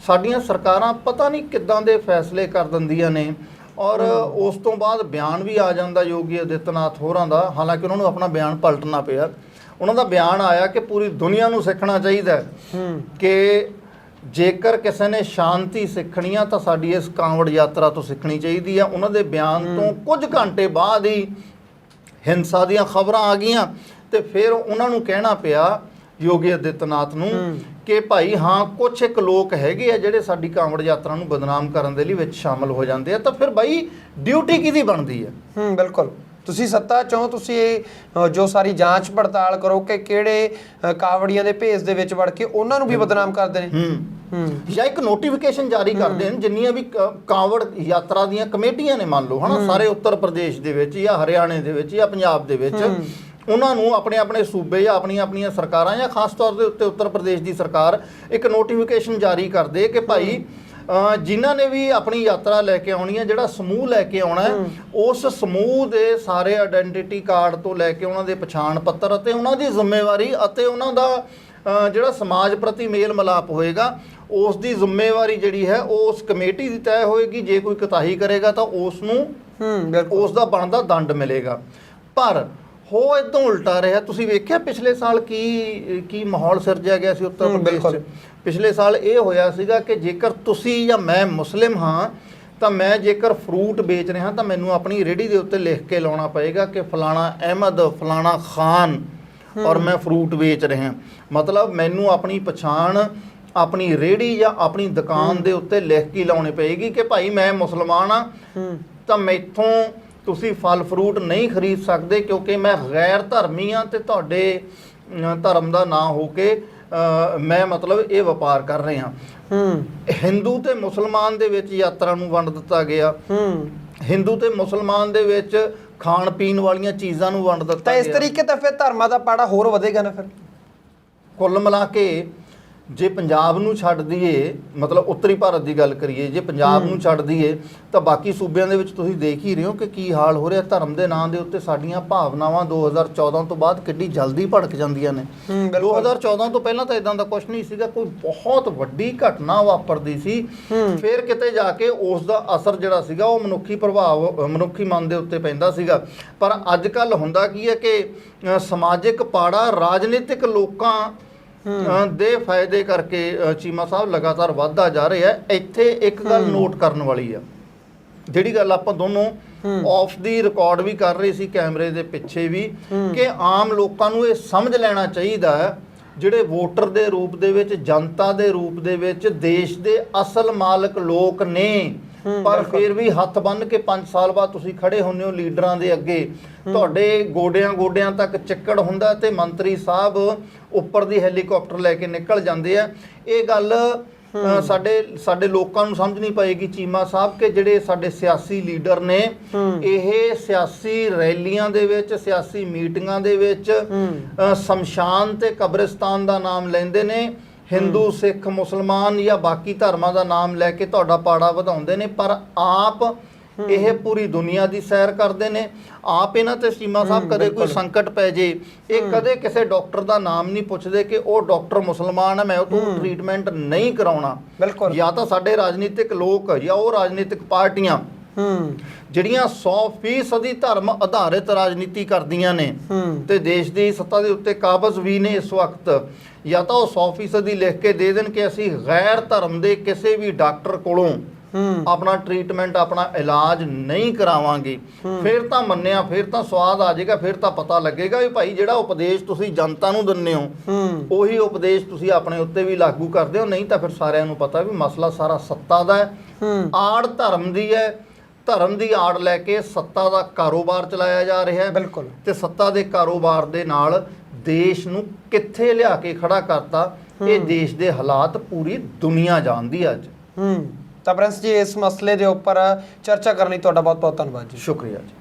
ਸਾਡੀਆਂ ਸਰਕਾਰਾਂ ਪਤਾ ਨਹੀਂ ਕਿੱਦਾਂ ਦੇ ਫੈਸਲੇ ਕਰ ਦਿੰਦੀਆਂ ਨੇ ਔਰ ਉਸ ਤੋਂ ਬਾਅਦ ਬਿਆਨ ਵੀ ਆ ਜਾਂਦਾ ਯੋਗੀ ਆਦਿੱਤਨਾਥ ਹੋਰਾਂ ਦਾ ਹਾਲਾਂਕਿ ਉਹਨਾਂ ਨੂੰ ਆਪਣਾ ਬਿਆਨ ਪਲਟਣਾ ਪਿਆ। ਉਹਨਾਂ ਦਾ ਬਿਆਨ ਆਇਆ ਕਿ ਪੂਰੀ ਦੁਨੀਆ ਨੂੰ ਸਿੱਖਣਾ ਚਾਹੀਦਾ ਕਿ ਜੇਕਰ ਕਿਸੇ ਨੇ ਸ਼ਾਂਤੀ ਸਿੱਖਣੀ ਆ ਤਾਂ ਸਾਡੀ ਇਸ ਕਾਂਵੜ ਯਾਤਰਾ ਤੋਂ ਸਿੱਖਣੀ ਚਾਹੀਦੀ ਆ। ਉਹਨਾਂ ਦੇ ਬਿਆਨ ਤੋਂ ਕੁਝ ਘੰਟੇ ਬਾਅਦ ਹੀ ਹਿੰਸਾ ਦੀਆਂ ਖਬਰਾਂ ਆ ਗਈਆਂ ਤੇ ਫਿਰ ਉਹਨਾਂ ਨੂੰ ਕਹਿਣਾ ਪਿਆ ਯੋਗੀ ਆਦਿੱਤਨਾਥ ਨੂੰ। ਕਿ ਭਾਈ ਹਾਂ ਕੁਝ ਇੱਕ ਲੋਕ ਹੈਗੇ ਆ ਜਿਹੜੇ ਸਾਡੀ ਕਾਂਵੜ ਯਾਤਰਾ ਨੂੰ ਬਦਨਾਮ ਕਰਨ ਦੇ ਲਈ ਵਿੱਚ ਸ਼ਾਮਲ ਹੋ ਜਾਂਦੇ ਆ ਤਾਂ ਫਿਰ ਭਾਈ ਡਿਊਟੀ ਕਿਹਦੀ ਬਣਦੀ ਹੈ ਹੂੰ ਬਿਲਕੁਲ। ਤੁਸੀਂ ਸੱਤਾ ਚੋਂ ਤੁਸੀਂ ਇਹ, ਜੋ ਸਾਰੀ ਜਾਂਚ ਪੜਤਾਲ ਕਰੋ ਕਿ ਕਿਹੜੇ ਕਾਵੜੀਆਂ ਦੇ ਭੇਸ ਦੇ ਵਿੱਚ ਵੜ ਕੇ ਉਹਨਾਂ ਨੂੰ ਵੀ ਬਦਨਾਮ ਕਰਦੇ ਨੇ। ਹੂੰ। ਹੂੰ। ਜਾਂ ਇੱਕ ਨੋਟੀਫਿਕੇਸ਼ਨ ਜਾਰੀ ਕਰਦੇ ਨੇ ਜਿੰਨੀਆਂ ਵੀ ਕਾਂਵੜ ਯਾਤਰਾ ਦੀਆਂ ਕਮੇਟੀਆਂ ਨੇ ਮੰਨ ਲਓ ਹਨਾ ਸਾਰੇ ਉੱਤਰ ਪ੍ਰਦੇਸ਼ ਦੇ ਵਿੱਚ ਜਾਂ ਹਰਿਆਣੇ ਦੇ ਵਿੱਚ ਜਾਂ ਪੰਜਾਬ ਦੇ ਵਿੱਚ। ਉਹਨਾਂ ਨੂੰ ਆਪਣੇ ਆਪਣੇ ਸੂਬੇ ਜਾਂ ਆਪਣੀਆਂ ਆਪਣੀਆਂ ਸਰਕਾਰਾਂ ਜਾਂ ਖਾਸ ਤੌਰ ਦੇ ਉੱਤੇ ਉੱਤਰ ਪ੍ਰਦੇਸ਼ ਦੀ ਸਰਕਾਰ ਇੱਕ ਨੋਟੀਫਿਕੇਸ਼ਨ ਜਾਰੀ ਕਰ ਦੇ ਕਿ ਭਾਈ ਜਿਨ੍ਹਾਂ ਨੇ ਵੀ ਆਪਣੀ ਯਾਤਰਾ ਲੈ ਕੇ ਆਉਣੀ ਹੈ ਜਿਹੜਾ ਸਮੂਹ ਲੈ ਕੇ ਆਉਣਾ ਹੈ ਉਸ ਸਮੂਹ ਦੇ ਸਾਰੇ ਆਇਡੈਂਟੀਟੀ ਕਾਰਡ ਤੋਂ ਲੈ ਕੇ ਉਹਨਾਂ ਦੇ ਪਛਾਣ ਪੱਤਰ ਅਤੇ ਉਹਨਾਂ ਦੀ ਜ਼ਿੰਮੇਵਾਰੀ ਅਤੇ ਉਹਨਾਂ ਦਾ ਜਿਹੜਾ ਸਮਾਜ ਪ੍ਰਤੀ ਮੇਲ ਮਿਲਾਪ ਹੋਏਗਾ ਉਸ ਦੀ ਜ਼ਿੰਮੇਵਾਰੀ ਜਿਹੜੀ ਹੈ ਉਹ ਉਸ ਕਮੇਟੀ ਦੀ ਤੈਅ ਹੋਏਗੀ। ਜੇ ਕੋਈ ਕਤਾਹੀ ਕਰੇਗਾ ਤਾਂ ਉਸ ਨੂੰ ਉਸ ਦਾ ਬਣਦਾ ਦੰਡ ਮਿਲੇਗਾ। ਪਰ ਹੋ ਇਦੋਂ ਉਲਟਾ ਰਿਹਾ। ਤੁਸੀਂ ਵੇਖਿਆ ਪਿਛਲੇ ਸਾਲ ਕੀ ਕੀ ਮਾਹੌਲ ਸਿਰਜਿਆ ਗਿਆ ਸੀ ਉੱਤਰ ਪ੍ਰਦੇਸ਼ 'ਚ। ਪਿਛਲੇ ਸਾਲ ਇਹ ਹੋਇਆ ਸੀਗਾ ਕਿ ਜੇਕਰ ਤੁਸੀਂ ਜਾਂ ਮੈਂ ਮੁਸਲਿਮ ਹਾਂ ਤਾਂ ਮੈਂ ਜੇਕਰ ਫਰੂਟ ਵੇਚ ਰਿਹਾ ਤਾਂ ਮੈਨੂੰ ਆਪਣੀ ਰੇੜੀ ਦੇ ਉੱਤੇ ਲਿਖ ਕੇ ਲਾਉਣਾ ਪਏਗਾ ਕਿ ਫਲਾਣਾ ਅਹਿਮਦ ਫਲਾਣਾ ਖਾਨ ਔਰ ਮੈਂ ਫਰੂਟ ਵੇਚ ਰਿਹਾ। ਮਤਲਬ ਮੈਨੂੰ ਆਪਣੀ ਪਛਾਣ ਆਪਣੀ ਰੇੜੀ ਜਾਂ ਆਪਣੀ ਦੁਕਾਨ ਦੇ ਉੱਤੇ ਲਿਖ ਕੇ ਲਾਉਣੀ ਪਏਗੀ ਕਿ ਭਾਈ ਮੈਂ ਮੁਸਲਮਾਨ ਆ ਹੂੰ। ਤਾਂ ਮੈਥੋਂ ਤੁਸੀਂ ਫਲ ਫਰੂਟ ਨਹੀਂ ਖਰੀਦ ਸਕਦੇ ਕਿਉਂਕਿ ਮੈਂ ਗੈਰ ਧਰਮੀ ਆ ਤੇ ਤੁਹਾਡੇ ਧਰਮ ਦਾ ਨਾਂ ਹੋ ਕੇ ਮੈਂ ਮਤਲਬ ਇਹ ਵਪਾਰ ਕਰ ਰਿਹਾ ਹੂੰ। ਹਿੰਦੂ ਤੇ ਮੁਸਲਮਾਨ ਦੇ ਵਿੱਚ ਯਾਤਰਾ ਨੂੰ ਵੰਡ ਦਿੱਤਾ ਗਿਆ। ਹੂੰ। ਹਿੰਦੂ ਤੇ ਮੁਸਲਮਾਨ ਦੇ ਵਿੱਚ ਖਾਣ ਪੀਣ ਵਾਲੀਆਂ ਚੀਜ਼ਾਂ ਨੂੰ ਵੰਡ ਦਿੱਤਾ ਤਾਂ ਇਸ ਗਿਆ। ਤਰੀਕੇ ਤਾਂ ਫਿਰ ਧਰਮਾਂ ਦਾ ਪਾੜਾ ਹੋਰ ਵਧੇਗਾ ਨਾ ਫਿਰ। ਕੁੱਲ ਮਿਲਾ ਕੇ ਜੇ ਪੰਜਾਬ ਨੂੰ ਛੱਡ ਦਈਏ ਮਤਲਬ ਉੱਤਰੀ ਭਾਰਤ ਦੀ ਗੱਲ ਕਰੀਏ ਜੇ ਪੰਜਾਬ ਨੂੰ ਛੱਡ ਦਈਏ ਤਾਂ ਬਾਕੀ ਸੂਬਿਆਂ ਦੇ ਵਿੱਚ ਤੁਸੀਂ ਦੇਖ ਹੀ ਰਹੇ ਹੋ ਕਿ ਕੀ ਹਾਲ ਹੋ ਰਿਹਾ। ਧਰਮ ਦੇ ਨਾਂ ਦੇ ਉੱਤੇ ਸਾਡੀਆਂ ਭਾਵਨਾਵਾਂ 2014 ਤੋਂ ਬਾਅਦ ਕਿੰਨੀ ਜਲਦੀ ਭੜਕ ਜਾਂਦੀਆਂ ਨੇ। ਹੂੰ, ਬਿਲਕੁਲ। 2014 ਤੋਂ ਪਹਿਲਾਂ ਤਾਂ ਇਦਾਂ ਦਾ ਕੁਝ ਨਹੀਂ ਸੀਗਾ। ਕੋਈ ਬਹੁਤ ਵੱਡੀ ਘਟਨਾ ਵਾਪਰਦੀ ਸੀ। ਫਿਰ ਕਿਤੇ ਜਾ ਕੇ ਉਸ ਦਾ ਅਸਰ ਜਿਹੜਾ ਸੀਗਾ ਉਹ ਮਨੁੱਖੀ ਪ੍ਰਭਾਵ ਮਨੁੱਖੀ ਮਨ ਦੇ ਉੱਤੇ ਪੈਂਦਾ ਸੀਗਾ। ਪਰ ਅੱਜ ਕੱਲ ਹੁੰਦਾ ਕੀ ਹੈ ਕਿ ਸਮਾਜਿਕ ਪਾੜਾ ਰਾਜਨੀਤਿਕ ਲੋਕਾਂ ਅ, ਦੇ ਫਾਇਦੇ ਕਰਕੇ ਅ, ਚੀਮਾ ਸਾਹਿਬ ਲਗਾਤਾਰ ਵੱਧਦਾ ਜਾ ਰਿਹਾ ਹੈ। ਇੱਥੇ ਇੱਕ ਗੱਲ ਨੋਟ ਕਰਨ ਵਾਲੀ ਆ। ਜਿਹੜੀ ਗੱਲ ਆਪਾਂ ਦੋਨੋਂ ਆਫ ਦੀ ਰਿਕਾਰਡ ਵੀ ਕਰ ਰਹੇ ਸੀ ਕੈਮਰੇ ਦੇ ਪਿੱਛੇ ਵੀ ਕਿ ਆਮ ਲੋਕਾਂ ਨੂੰ ਇਹ ਸਮਝ ਲੈਣਾ ਚਾਹੀਦਾ ਹੈ ਜਿਹੜੇ ਵੋਟਰ ਦੇ ਰੂਪ ਦੇ ਵਿੱਚ ਜਨਤਾ ਦੇ ਰੂਪ ਦੇ ਵਿੱਚ ਦੇਸ਼ ਦੇ ਅਸਲ ਮਾਲਕ ਲੋਕ ਨੇ। ਪਰ ਫਿਰ ਵੀ ਹੱਥ ਬੰਨ ਕੇ 5 ਸਾਲ ਬਾਅਦ ਤੁਸੀਂ ਖੜੇ ਹੁੰਦੇ ਹੋ ਲੀਡਰਾਂ ਦੇ ਅੱਗੇ ਤੁਹਾਡੇ ਗੋਡਿਆਂ ਗੋਡਿਆਂ ਤੱਕ ਚੱਕੜ ਹੁੰਦਾ ਤੇ ਮੰਤਰੀ ਸਾਹਿਬ ਉੱਪਰ ਦੀ ਹੈਲੀਕਾਪਟਰ ਲੈ ਕੇ ਨਿਕਲ ਜਾਂਦੇ ਆ। ਇਹ ਗੱਲ ਸਾਡੇ ਸਾਡੇ ਲੋਕਾਂ ਨੂੰ ਸਮਝ ਨਹੀਂ ਪਏਗੀ ਚੀਮਾ ਸਾਹਿਬ ਕਿ ਜਿਹੜੇ ਸਾਡੇ ਸਿਆਸੀ ਲੀਡਰ ਨੇ ਇਹ ਸਿਆਸੀ ਰੈਲੀਆਂ ਦੇ ਵਿੱਚ ਸਿਆਸੀ ਮੀਟਿੰਗਾਂ ਦੇ ਵਿੱਚ ਸ਼ਮਸ਼ਾਨ ਤੇ ਕਬਰਿਸਤਾਨ ਦਾ ਨਾਮ ਲੈਂਦੇ ਨੇ ਹਿੰਦੂ ਸਿੱਖ ਮੁਸਲਮਾਨ ਜਾਂ ਬਾਕੀ ਧਰਮਾਂ ਦਾ ਨਾਮ ਲੈ ਕੇ ਤੁਹਾਡਾ ਪਾੜਾ ਵਧਾਉਂਦੇ ਨੇ ਪਰ ਆਪ ਇਹ ਪੂਰੀ ਦੁਨੀਆ ਦੀ ਸੈਰ ਕਰਦੇ ਨੇ। ਆਪ ਇਹਨਾਂ ਤੇ ਸੀਮਾ ਸਾਹਿਬ ਕਦੇ ਕੋਈ ਸੰਕਟ ਪੈ ਜੇ ਇਹ ਕਦੇ ਕਿਸੇ ਡਾਕਟਰ ਦਾ ਨਾਮ ਨਹੀਂ ਪੁੱਛਦੇ ਕਿ ਉਹ ਡਾਕਟਰ ਮੁਸਲਮਾਨ ਹੈ ਮੈਂ ਉਹ ਤੋਂ ਟ੍ਰੀਟਮੈਂਟ ਨਹੀਂ ਕਰਾਉਣਾ। ਜਾਂ ਤਾਂ ਸਾਡੇ ਰਾਜਨੀਤਿਕ ਲੋਕ ਜਾਂ ਉਹ ਰਾਜਨੀਤਿਕ ਪਾਰਟੀਆਂ। ਜਿਹੜੀਆਂ 100% ਧਰਮ ਆਧਾਰਿਤ ਰਾਜਨੀਤੀ ਕਰਦੀਆਂ ਨੇ ਤੇ ਦੇਸ਼ ਦੀ ਸੱਤਾ ਦੇ ਉੱਤੇ ਕਾਬਜ਼ ਵੀ ਨੇ ਇਸ ਵਕਤ ਜਾਂ ਤਾਂ ਉਹ 100% ਲਿਖ ਕੇ ਦੇ ਦੇਣ ਕਿ ਅਸੀਂ ਗੈਰ ਧਰਮ ਦੇ ਕਿਸੇ ਵੀ ਡਾਕਟਰ ਕੋਲੋਂ ਆਪਣਾ ਟ੍ਰੀਟਮੈਂਟ ਆਪਣਾ ਇਲਾਜ ਨਹੀਂ ਕਰਾਵਾਂਗੇ। ਫਿਰ ਤਾਂ ਮੰਨਿਆ ਫਿਰ ਤਾਂ ਸਵਾਦ ਆ ਜਾਏਗਾ ਫਿਰ ਤਾਂ ਪਤਾ ਲੱਗੇਗਾ ਵੀ ਭਾਈ ਜਿਹੜਾ ਉਪਦੇਸ਼ ਤੁਸੀਂ ਜਨਤਾ ਨੂੰ ਦਿੰਦੇ ਹੋ ਉਹੀ ਉਪਦੇਸ਼ ਤੁਸੀਂ ਆਪਣੇ ਉੱਤੇ ਵੀ ਲਾਗੂ ਕਰਦੇ ਹੋ ਨਹੀਂ ਤਾਂ ਫਿਰ ਸਾਰਿਆਂ ਨੂੰ ਪਤਾ ਵੀ ਮਸਲਾ ਸਾਰਾ ਸੱਤਾ ਦਾ ਹੈ। ਆੜ ਧਰਮ ਦੀ ਹੈ ਧਰਮ ਦੀ ਆੜ ਲੈ ਕੇ ਸੱਤਾ ਦਾ ਕਾਰੋਬਾਰ ਚਲਾਇਆ ਜਾ ਰਿਹਾ ਹੈ। ਬਿਲਕੁਲ। ਤੇ ਸੱਤਾ ਦੇ ਕਾਰੋਬਾਰ ਦੇ ਨਾਲ ਦੇਸ਼ ਨੂੰ ਕਿੱਥੇ ਲਿਆ ਕੇ ਖੜਾ ਕਰਤਾ ਇਹ ਦੇਸ਼ ਦੇ ਹਾਲਾਤ ਪੂਰੀ ਦੁਨੀਆ ਜਾਣਦੀ ਅੱਜ। ਹੂੰ। ਤਾਂ ਪ੍ਰਿੰਸ ਜੀ ਇਸ ਮਸਲੇ ਦੇ ਉੱਪਰ ਚਰਚਾ ਕਰਨ ਲਈ ਤੁਹਾਡਾ ਬਹੁਤ ਬਹੁਤ ਧੰਨਵਾਦ ਜੀ। ਸ਼ੁਕਰੀਆ ਜੀ।